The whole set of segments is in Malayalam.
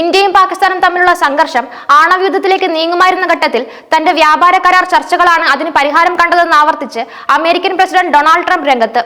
ഇന്ത്യയും പാകിസ്ഥാനും തമ്മിലുള്ള സംഘർഷം ആണവയുദ്ധത്തിലേക്ക് നീങ്ങുമായിരുന്ന ഘട്ടത്തിൽ തന്റെ വ്യാപാര കരാർ ചർച്ചകളാണ് അതിന് പരിഹാരം കണ്ടതെന്ന് ആവർത്തിച്ച് അമേരിക്കൻ പ്രസിഡന്റ് ഡൊണാൾഡ് ട്രംപ് രംഗത്ത്.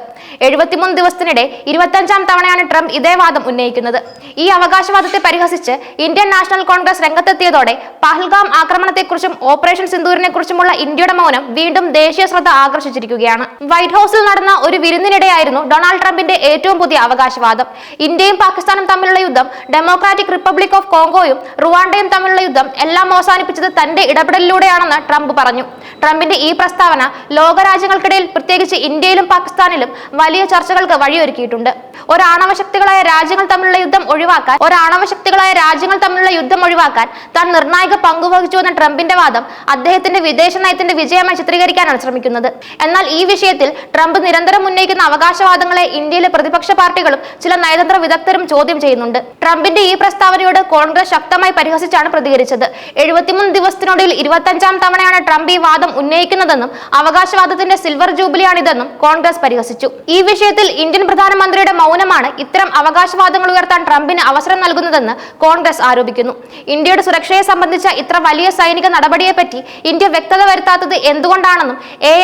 എഴുപത്തിമൂന്ന് ദിവസത്തിനിടെ ഇരുപത്തഞ്ചാം തവണയാണ് ട്രംപ് ഇതേ വാദം ഉന്നയിക്കുന്നത്. ഈ അവകാശവാദത്തെ പരിഹസിച്ച് ഇന്ത്യൻ നാഷണൽ കോൺഗ്രസ് രംഗത്തെത്തിയതോടെ പഹൽഗാം ആക്രമണത്തെക്കുറിച്ചും ഓപ്പറേഷൻ സിന്ദൂരിനെ കുറിച്ചുമുള്ള ഇന്ത്യയുടെ മൗനം വീണ്ടും ദേശീയ ശ്രദ്ധ ആകർഷിച്ചിരിക്കുകയാണ്. വൈറ്റ് ഹൌസിൽ നടന്ന ഒരു വിരുന്നിനിടെയായിരുന്നു ഡൊണാൾഡ് ട്രംപിന്റെ ഏറ്റവും പുതിയ അവകാശവാദം. ഇന്ത്യയും പാകിസ്ഥാനും തമ്മിലുള്ള യുദ്ധം ഡെമോക്രാറ്റിക് റിപ്പബ്ലിക് ഓഫ് കോങ്കോയും റുവാണ്ടയും തമ്മിലുള്ള യുദ്ധം എല്ലാം അവസാനിപ്പിച്ചത് തന്റെ ഇടപെടലിലൂടെയാണെന്ന് ട്രംപ് പറഞ്ഞു. ട്രംപിന്റെ ഈ പ്രസ്താവന ലോകരാജ്യങ്ങൾക്കിടയിൽ പ്രത്യേകിച്ച് ഇന്ത്യയിലും പാകിസ്ഥാനിലും വലിയ ചർച്ചകൾക്ക് വഴിയൊരുക്കിയിട്ടുണ്ട്. ഒരാണവശക്തികളായ രാജ്യങ്ങൾ തമ്മിലുള്ള യുദ്ധം ഒഴിവാക്കാൻ ഒരാണവശക്തികളായ രാജ്യങ്ങൾ തമ്മിലുള്ള യുദ്ധം ഒഴിവാക്കാൻ താൻ നിർണായക പങ്കുവഹിച്ചുവെന്ന ട്രംപിന്റെ വാദം അദ്ദേഹത്തിന്റെ വിദേശ നയത്തിന്റെ വിജയമായി ചിത്രീകരിക്കാനാണ് ശ്രമിക്കുന്നത്. എന്നാൽ ഈ വിഷയത്തിൽ ട്രംപ് നിരന്തരം ഉന്നയിക്കുന്ന അവകാശവാദങ്ങളെ ഇന്ത്യയിലെ പ്രതിപക്ഷ പാർട്ടികളും ചില നയതന്ത്ര വിദഗ്ധരും ചോദ്യം ചെയ്യുന്നുണ്ട്. ട്രംപിന്റെ ഈ പ്രസ്താവനയോട് കോൺഗ്രസ് ശക്തമായി പരിഹസിച്ചാണ് പ്രതികരിച്ചത്. എഴുപത്തിമൂന്ന് ദിവസത്തിനൊടുവിൽ ഇരുപത്തഞ്ചാം തവണയാണ് ട്രംപ് ഈ വാദം ഉന്നയിക്കുന്നതെന്നും അവകാശവാദത്തിന്റെ സിൽവർ ജൂബിലിയാണിതെന്നും കോൺഗ്രസ് പരിഹസിച്ചു. ഈ വിഷയത്തിൽ ഇന്ത്യൻ പ്രധാനമന്ത്രിയുടെ മൗനമാണ് ഇത്തരം അവകാശവാദങ്ങൾ ഉയർത്താൻ ട്രംപിന് അവസരം നൽകുന്നതെന്ന് കോൺഗ്രസ് ആരോപിക്കുന്നു. ഇന്ത്യയുടെ സുരക്ഷയെ സംബന്ധിച്ച ഇത്ര വലിയ സൈനിക നടപടിയെപ്പറ്റി ഇന്ത്യ വ്യക്തത വരുത്താത്തത് എന്തുകൊണ്ടാണെന്നും എ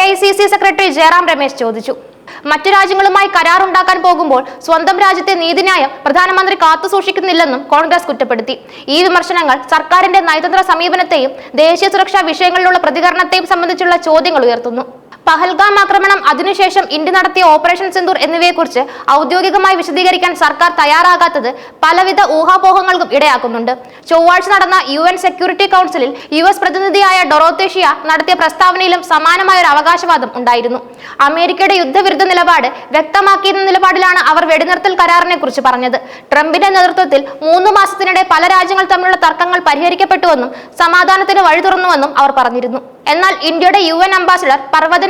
സെക്രട്ടറി ജയറാം രമേശ് ചോദിച്ചു. മറ്റു രാജ്യങ്ങളുമായി കരാറുണ്ടാക്കാൻ പോകുമ്പോൾ സ്വന്തം രാജ്യത്തെ നീതിന്യായം പ്രധാനമന്ത്രി കാത്തുസൂക്ഷിക്കുന്നില്ലെന്നും കോൺഗ്രസ് കുറ്റപ്പെടുത്തി. ഈ വിമർശനങ്ങൾ സർക്കാരിന്റെ നയതന്ത്ര സമീപനത്തെയും ദേശീയ സുരക്ഷാ വിഷയങ്ങളിലുള്ള പ്രതികരണത്തെയും സംബന്ധിച്ചുള്ള ചോദ്യങ്ങൾ ഉയർത്തുന്നു. പഹൽഗാം ആക്രമണം അതിനുശേഷം ഇന്ത്യ നടത്തിയ ഓപ്പറേഷൻ സിന്ദൂർ എന്നിവയെക്കുറിച്ച് ഔദ്യോഗികമായി വിശദീകരിക്കാൻ സർക്കാർ തയ്യാറാകാത്തത് പലവിധ ഊഹാപോഹങ്ങൾക്കും ഇടയാക്കുന്നുണ്ട്. ചൊവ്വാഴ്ച നടന്ന യു എൻ സെക്യൂരിറ്റി കൗൺസിലിൽ യു എസ് പ്രതിനിധിയായ ഡൊറോത്തേഷ്യ നടത്തിയ പ്രസ്താവനയിലും സമാനമായ ഒരു അവകാശവാദം ഉണ്ടായിരുന്നു. അമേരിക്കയുടെ യുദ്ധവിരുദ്ധ നിലപാട് വ്യക്തമാക്കിയിരുന്ന നിലപാടിലാണ് അവർ വെടിനിർത്തൽ കരാറിനെ കുറിച്ച് പറഞ്ഞത്. ട്രംപിന്റെ നേതൃത്വത്തിൽ മൂന്ന് മാസത്തിനിടെ പല രാജ്യങ്ങൾ തമ്മിലുള്ള തർക്കങ്ങൾ പരിഹരിക്കപ്പെട്ടുവെന്നും സമാധാനത്തിന് വഴി തുറന്നുവെന്നും അവർ പറഞ്ഞിരുന്നു. എന്നാൽ ഇന്ത്യയുടെ U N ambassador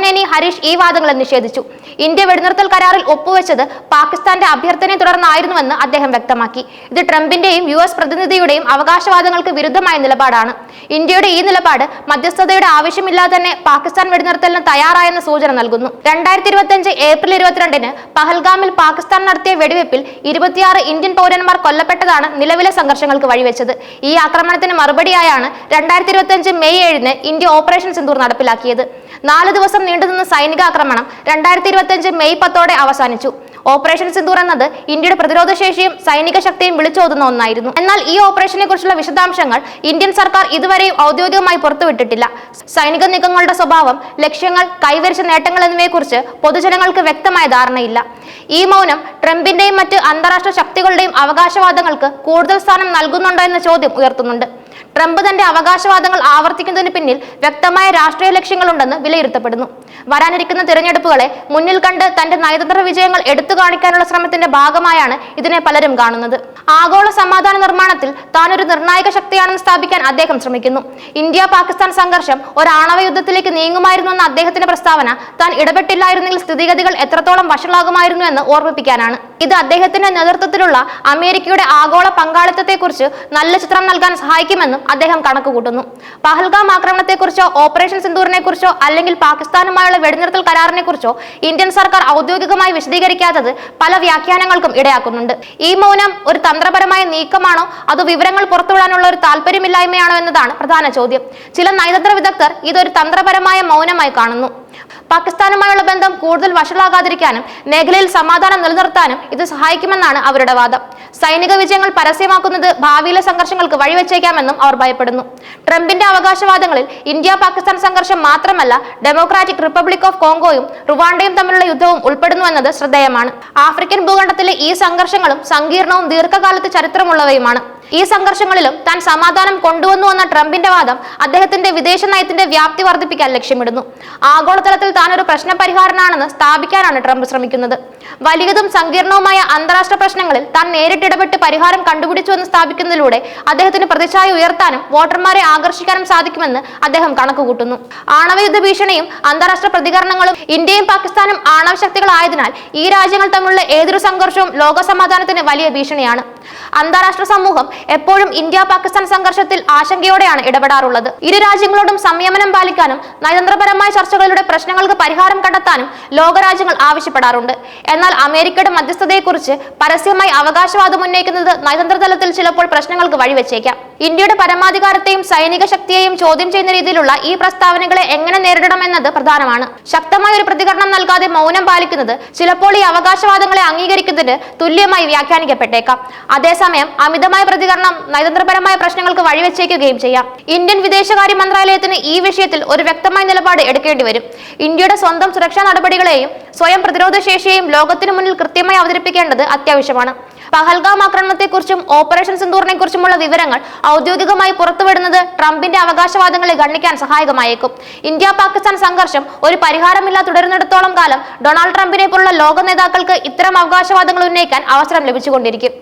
Parvathaneni Harish ഈ വാദങ്ങളെ നിഷേധിച്ചു? ഇന്ത്യ വെടിനിർത്തൽ കരാറിൽ ഒപ്പുവെച്ചത് പാകിസ്ഥാന്റെ അഭ്യർത്ഥനയെ തുടർന്നായിരുന്നുവെന്ന് അദ്ദേഹം വ്യക്തമാക്കി. ഇത് ട്രംപിന്റെയും യു എസ് പ്രതിനിധിയുടെയും അവകാശവാദങ്ങൾക്ക് വിരുദ്ധമായ നിലപാടാണ്. ഇന്ത്യയുടെ ഈ നിലപാട് മധ്യസ്ഥതയുടെ ആവശ്യമില്ലാതെ തന്നെ പാകിസ്ഥാൻ വെടിനിർത്തലിന് തയ്യാറായെന്ന സൂചന നൽകുന്നു. രണ്ടായിരത്തി ഇരുപത്തിയഞ്ച് ഏപ്രിൽ ഇരുപത്തിരണ്ടിന് പഹൽഗാമിൽ പാകിസ്ഥാൻ നടത്തിയ വെടിവെപ്പിൽ ഇരുപത്തിയാറ് ഇന്ത്യൻ പൗരന്മാർ കൊല്ലപ്പെട്ടതാണ് നിലവിലെ സംഘർഷങ്ങൾക്ക് വഴിവെച്ചത്. ഈ ആക്രമണത്തിന് മറുപടിയായാണ് രണ്ടായിരത്തി ഇരുപത്തിയഞ്ച് മെയ് ഏഴിന് ഇന്ത്യ ഓപ്പറേഷൻ സിന്ദൂർ നടപ്പിലാക്കിയത്. നാല് ദിവസം നീണ്ടുനിന്ന സൈനിക ആക്രമണം രണ്ടായിരത്തി ഇരുപത്തിയഞ്ച് മെയ് പത്തോടെ അവസാനിച്ചു. ഓപ്പറേഷൻ സിന്ദൂർ എന്നത് ഇന്ത്യയുടെ പ്രതിരോധ ശേഷിയും സൈനിക ശക്തിയും വിളിച്ചോതുന്ന ഒന്നായിരുന്നു. എന്നാൽ ഈ ഓപ്പറേഷനെ കുറിച്ചുള്ള വിശദാംശങ്ങൾ ഇന്ത്യൻ സർക്കാർ ഇതുവരെയും ഔദ്യോഗികമായി പുറത്തുവിട്ടിട്ടില്ല. സൈനിക നീക്കങ്ങളുടെ സ്വഭാവം ലക്ഷ്യങ്ങൾ കൈവരിച്ച നേട്ടങ്ങൾ എന്നിവയെക്കുറിച്ച് പൊതുജനങ്ങൾക്ക് വ്യക്തമായ ധാരണയില്ല. ഈ മൗനം ട്രംപിന്റെയും മറ്റ് അന്താരാഷ്ട്ര ശക്തികളുടെയും അവകാശവാദങ്ങൾക്ക് കൂടുതൽ സ്ഥാനം നൽകുന്നുണ്ടോ എന്ന ചോദ്യം ഉയർത്തുന്നുണ്ട്. ട്രംപ് തന്റെ അവകാശവാദങ്ങൾ ആവർത്തിക്കുന്നതിന് പിന്നിൽ വ്യക്തമായ രാഷ്ട്രീയ ലക്ഷ്യങ്ങളുണ്ടെന്ന് വിലയിരുത്തപ്പെടുന്നു. വരാനിരിക്കുന്ന തിരഞ്ഞെടുപ്പുകളെ മുന്നിൽ കണ്ട് തന്റെ നയതന്ത്ര വിജയങ്ങൾ എടുത്തു കാണിക്കാനുള്ള ശ്രമത്തിന്റെ ഭാഗമായാണ് ഇതിനെ പലരും കാണുന്നത്. ആഗോള സമാധാന നിർമ്മാണത്തിൽ താൻ ഒരു നിർണായക ശക്തിയാണെന്ന് സ്ഥാപിക്കാൻ അദ്ദേഹം ശ്രമിക്കുന്നു. ഇന്ത്യ പാകിസ്ഥാൻ സംഘർഷം ഒരു ആണവ യുദ്ധത്തിലേക്ക് നീങ്ങുമായിരുന്നു എന്ന അദ്ദേഹത്തിന്റെ പ്രസ്താവന താൻ ഇടപെട്ടില്ലായിരുന്നെങ്കിൽ സ്ഥിതിഗതികൾ എത്രത്തോളം വഷളാകുമായിരുന്നു എന്ന് ഓർമ്മിപ്പിക്കാനാണ്. ഇത് അദ്ദേഹത്തിന്റെ നേതൃത്വത്തിലുള്ള അമേരിക്കയുടെ ആഗോള പങ്കാളിത്തത്തെക്കുറിച്ച് നല്ല ചിത്രം നൽകാൻ സഹായിക്കുമെന്നും അദ്ദേഹം കണക്കുകൂട്ടുന്നു പഹൽഗാം ആക്രമണത്തെക്കുറിച്ചോ ഓപ്പറേഷൻ സിന്ദൂറിനെ കുറിച്ചോ അല്ലെങ്കിൽ പാകിസ്ഥാനുമായുള്ള വെടിനിർത്തൽ കരാറിനെ കുറിച്ചോ ഇന്ത്യൻ സർക്കാർ ഔദ്യോഗികമായി വിശദീകരിക്കാത്തത് പല വ്യാഖ്യാനങ്ങൾക്കും ഇടയാക്കുന്നുണ്ട്. ഈ മൗനം ഒരു തന്ത്രപരമായ നീക്കമാണോ? അതോ വിവരങ്ങൾ പുറത്തുവിടാനുള്ള ഒരു താല്പര്യമില്ലായ്മയാണോ എന്നതാണ് പ്രധാന ചോദ്യം. ചില നയതന്ത്ര വിദഗ്ധർ ഇതൊരു തന്ത്രപരമായ മൗനമായി കാണുന്നു. പാകിസ്ഥാനുമായുള്ള ബന്ധം കൂടുതൽ വഷളാകാതിരിക്കാനും മേഖലയിൽ സമാധാനം നിലനിർത്താനും ഇത് സഹായിക്കുമെന്നാണ് അവരുടെ വാദം. സൈനിക വിജയങ്ങൾ പരസ്യമാക്കുന്നത് ഭാവിയിലെ സംഘർഷങ്ങൾക്ക് വഴിവെച്ചേക്കാമെന്നും അവർ ഭയപ്പെടുന്നു. ട്രംപിന്റെ അവകാശവാദങ്ങളിൽ ഇന്ത്യ പാകിസ്ഥാൻ സംഘർഷം മാത്രമല്ല ഡെമോക്രാറ്റിക് റിപ്പബ്ലിക് ഓഫ് കോങ്കോയും റുവാണ്ടയും തമ്മിലുള്ള യുദ്ധവും ഉൾപ്പെടുന്നു ഉൾപ്പെടുന്നുവെന്നത് ശ്രദ്ധേയമാണ്. ആഫ്രിക്കൻ ഭൂഖണ്ഡത്തിലെ ഈ സംഘർഷങ്ങളും സങ്കീർണവും ദീർഘകാലത്ത് ചരിത്രമുള്ളവയുമാണ്. ഈ സംഘർഷങ്ങളിലും താൻ സമാധാനം കൊണ്ടുവന്നു എന്ന ട്രംപിന്റെ വാദം അദ്ദേഹത്തിന്റെ വിദേശ നയത്തിന്റെ വ്യാപ്തി വർദ്ധിപ്പിക്കാൻ ലക്ഷ്യമിടുന്നു. ആഗോളതലത്തിൽ താൻ ഒരു പ്രശ്ന പരിഹാരനാണെന്ന് സ്ഥാപിക്കാനാണ് ട്രംപ് ശ്രമിക്കുന്നത്. വലിയതും സങ്കീർണവുമായ അന്താരാഷ്ട്ര പ്രശ്നങ്ങളിൽ താൻ നേരിട്ടിടപെട്ട് പരിഹാരം കണ്ടുപിടിച്ചുവെന്ന് സ്ഥാപിക്കുന്നതിലൂടെ അദ്ദേഹത്തിന് പ്രതിച്ഛായ ഉയർത്താനും വോട്ടർമാരെ ആകർഷിക്കാനും സാധിക്കുമെന്ന് അദ്ദേഹം കണക്കുകൂട്ടുന്നു. ആണവയുദ്ധ ഭീഷണിയും അന്താരാഷ്ട്ര പ്രതികരണങ്ങളും ഇന്ത്യയും പാകിസ്ഥാനും ആണവ ശക്തികളായതിനാൽ ഈ രാജ്യങ്ങൾ തമ്മിലുള്ള ഏതൊരു സംഘർഷവും ലോകസമാധാനത്തിന് വലിയ ഭീഷണിയാണ്. അന്താരാഷ്ട്ര സമൂഹം എപ്പോഴും ഇന്ത്യ പാകിസ്ഥാൻ സംഘർഷത്തിൽ ആശങ്കയോടെയാണ് ഇടപെടാറുള്ളത്. ഇരു രാജ്യങ്ങളോടും സംയമനം പാലിക്കാനും നയതന്ത്രപരമായ ചർച്ചകളിലൂടെ പ്രശ്നങ്ങൾക്ക് പരിഹാരം കണ്ടെത്താനും ലോകരാജ്യങ്ങൾ ആവശ്യപ്പെടാറുണ്ട്. എന്നാൽ അമേരിക്കയുടെ മധ്യസ്ഥതയെക്കുറിച്ച് പരസ്യമായി അവകാശവാദം ഉന്നയിക്കുന്നത് നയതന്ത്ര തലത്തിൽ ചിലപ്പോൾ പ്രശ്നങ്ങൾക്ക് വഴിവെച്ചേക്കാം. ഇന്ത്യയുടെ പരമാധികാരത്തെയും സൈനിക ശക്തിയെയും ചോദ്യം ചെയ്യുന്ന രീതിയിലുള്ള ഈ പ്രസ്താവനകളെ എങ്ങനെ നേരിടണമെന്നത് പ്രധാനമാണ്. ശക്തമായ ഒരു പ്രതികരണം നൽകാതെ മൗനം പാലിക്കുന്നത് ചിലപ്പോൾ ഈ അവകാശവാദങ്ങളെ അംഗീകരിക്കുന്നതിന് തുല്യമായി വ്യാഖ്യാനിക്കപ്പെട്ടേക്കാം. അതേസമയം അമിതമായ പ്രതികരണം നയതന്ത്രപരമായ പ്രശ്നങ്ങൾക്ക് വഴിവെച്ചേക്കുകയും ചെയ്യാം. ഇന്ത്യൻ വിദേശകാര്യ മന്ത്രാലയത്തിന് ഈ വിഷയത്തിൽ ഒരു വ്യക്തമായ നിലപാട് എടുക്കേണ്ടി വരും. ഇന്ത്യയുടെ സ്വന്തം സുരക്ഷാ നടപടികളെയും സ്വയം പ്രതിരോധ ശേഷിയെയും ലോകത്തിനു മുന്നിൽ കൃത്യമായി അവതരിപ്പിക്കേണ്ടത് അത്യാവശ്യമാണ്. പഹൽഗാം ആക്രമണത്തെക്കുറിച്ചും ഓപ്പറേഷൻ സിന്ദൂറിനെ കുറിച്ചുമുള്ള വിവരങ്ങൾ ഔദ്യോഗികമായി പുറത്തുവിടുന്നത് ട്രംപിന്റെ അവകാശവാദങ്ങളെ ഗണ്ണിക്കാൻ സഹായകമായേക്കും. ഇന്ത്യ പാകിസ്ഥാൻ സംഘർഷം ഒരു പരിഹാരമില്ല തുടരുന്നിടത്തോളം കാലം ഡൊണാൾഡ് ട്രംപിനെ പോലുള്ള ലോക നേതാക്കൾക്ക് ഇത്തരം അവകാശവാദങ്ങൾ ഉന്നയിക്കാൻ അവസരം ലഭിച്ചുകൊണ്ടിരിക്കും.